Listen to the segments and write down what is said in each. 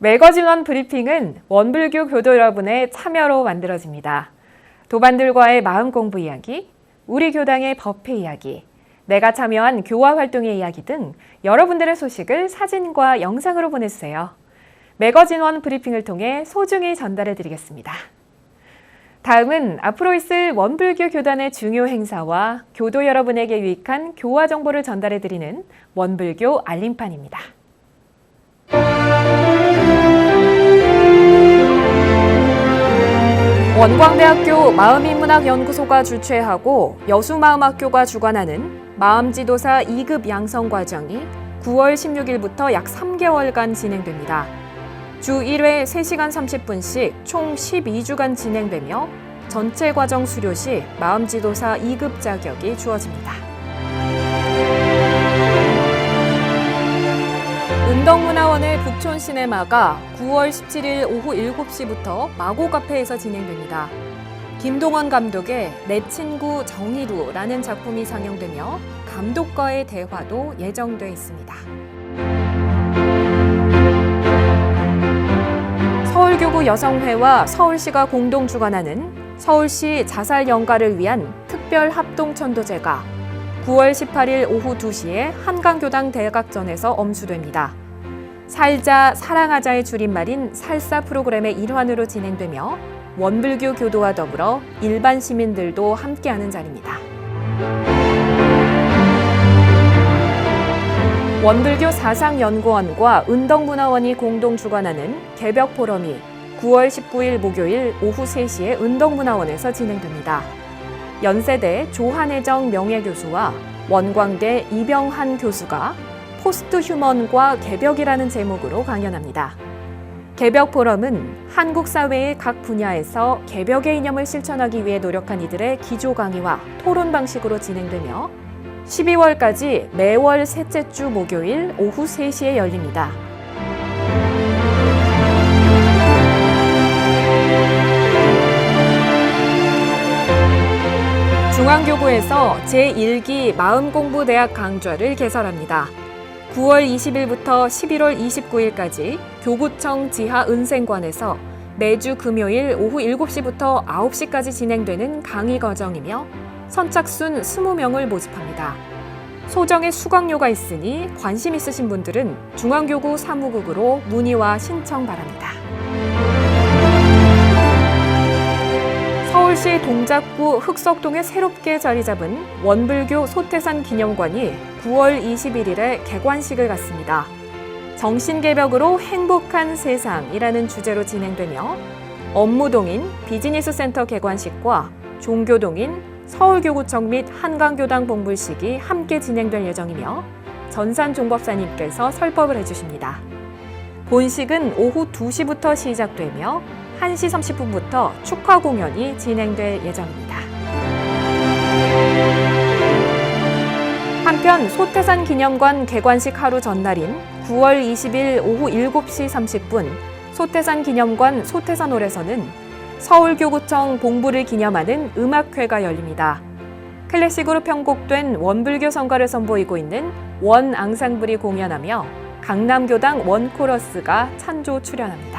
매거진원 브리핑은 원불교 교도 여러분의 참여로 만들어집니다. 도반들과의 마음 공부 이야기, 우리 교당의 법회 이야기, 내가 참여한 교화 활동의 이야기 등 여러분들의 소식을 사진과 영상으로 보내주세요. 매거진원 브리핑을 통해 소중히 전달해 드리겠습니다. 다음은 앞으로 있을 원불교 교단의 중요 행사와 교도 여러분에게 유익한 교화 정보를 전달해 드리는 원불교 알림판입니다. 원광대학교 마음인문학연구소가 주최하고 여수마음학교가 주관하는 마음지도사 2급 양성 과정이 9월 16일부터 약 3개월간 진행됩니다. 주 1회 3시간 30분씩 총 12주간 진행되며 전체 과정 수료 시 마음지도사 2급 자격이 주어집니다. 운덕문화원의 북촌 시네마가 9월 17일 오후 7시부터 마고 카페에서 진행됩니다. 김동원 감독의 내 친구 정희루라는 작품이 상영되며 감독과의 대화도 예정돼 있습니다. 서울교구 여성회와 서울시가 공동 주관하는 서울시 자살 연가를 위한 특별 합동 천도제가 9월 18일 오후 2시에 한강교당 대각전에서 엄수됩니다. 살자 사랑하자의 줄임말인 살사 프로그램의 일환으로 진행되며 원불교 교도와 더불어 일반 시민들도 함께하는 자리입니다. 원불교 사상연구원과 은덕문화원이 공동 주관하는 개벽 포럼이 9월 19일 목요일 오후 3시에 은덕문화원에서 진행됩니다. 연세대 조한혜정 명예교수와 원광대 이병한 교수가 포스트 휴먼과 개벽이라는 제목으로 강연합니다. 개벽 포럼은 한국 사회의 각 분야에서 개벽의 이념을 실천하기 위해 노력한 이들의 기조 강의와 토론 방식으로 진행되며 12월까지 매월 셋째 주 목요일 오후 3시에 열립니다. 중앙교구에서 제1기 마음공부대학 강좌를 개설합니다. 9월 20일부터 11월 29일까지 교구청 지하 은생관에서 매주 금요일 오후 7시부터 9시까지 진행되는 강의 과정이며 선착순 20명을 모집합니다. 소정의 수강료가 있으니 관심 있으신 분들은 중앙교구 사무국으로 문의와 신청 바랍니다. 동작구 흑석동에 새롭게 자리 잡은 원불교 소태산 기념관이 9월 21일에 개관식을 갖습니다. 정신개벽으로 행복한 세상이라는 주제로 진행되며 업무동인 비즈니스 센터 개관식과 종교동인 서울교구청 및 한강교당 봉불식이 함께 진행될 예정이며 전산 종법사님께서 설법을 해주십니다. 본식은 오후 2시부터 시작되며 1시 30분부터 축하 공연이 진행될 예정입니다. 한편 소태산 기념관 개관식 하루 전날인 9월 20일 오후 7시 30분 소태산 기념관 소태산홀에서는 서울교구청 봉부를 기념하는 음악회가 열립니다. 클래식으로 편곡된 원불교 성가를 선보이고 있는 원 앙상블이 공연하며 강남교당 원코러스가 찬조 출연합니다.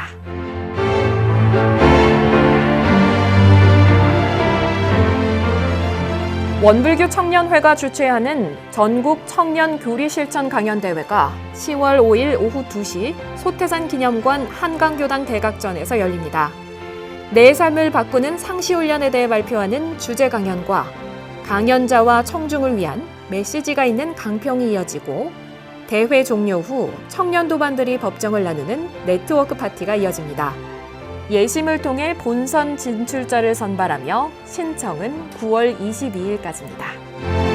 원불교 청년회가 주최하는 전국 청년 교리 실천 강연 대회가 10월 5일 오후 2시 소태산 기념관 한강교당 대각전에서 열립니다. 내 삶을 바꾸는 상시 훈련에 대해 발표하는 주제 강연과 강연자와 청중을 위한 메시지가 있는 강평이 이어지고 대회 종료 후 청년 도반들이 법정을 나누는 네트워크 파티가 이어집니다. 예심을 통해 본선 진출자를 선발하며 신청은 9월 22일까지입니다.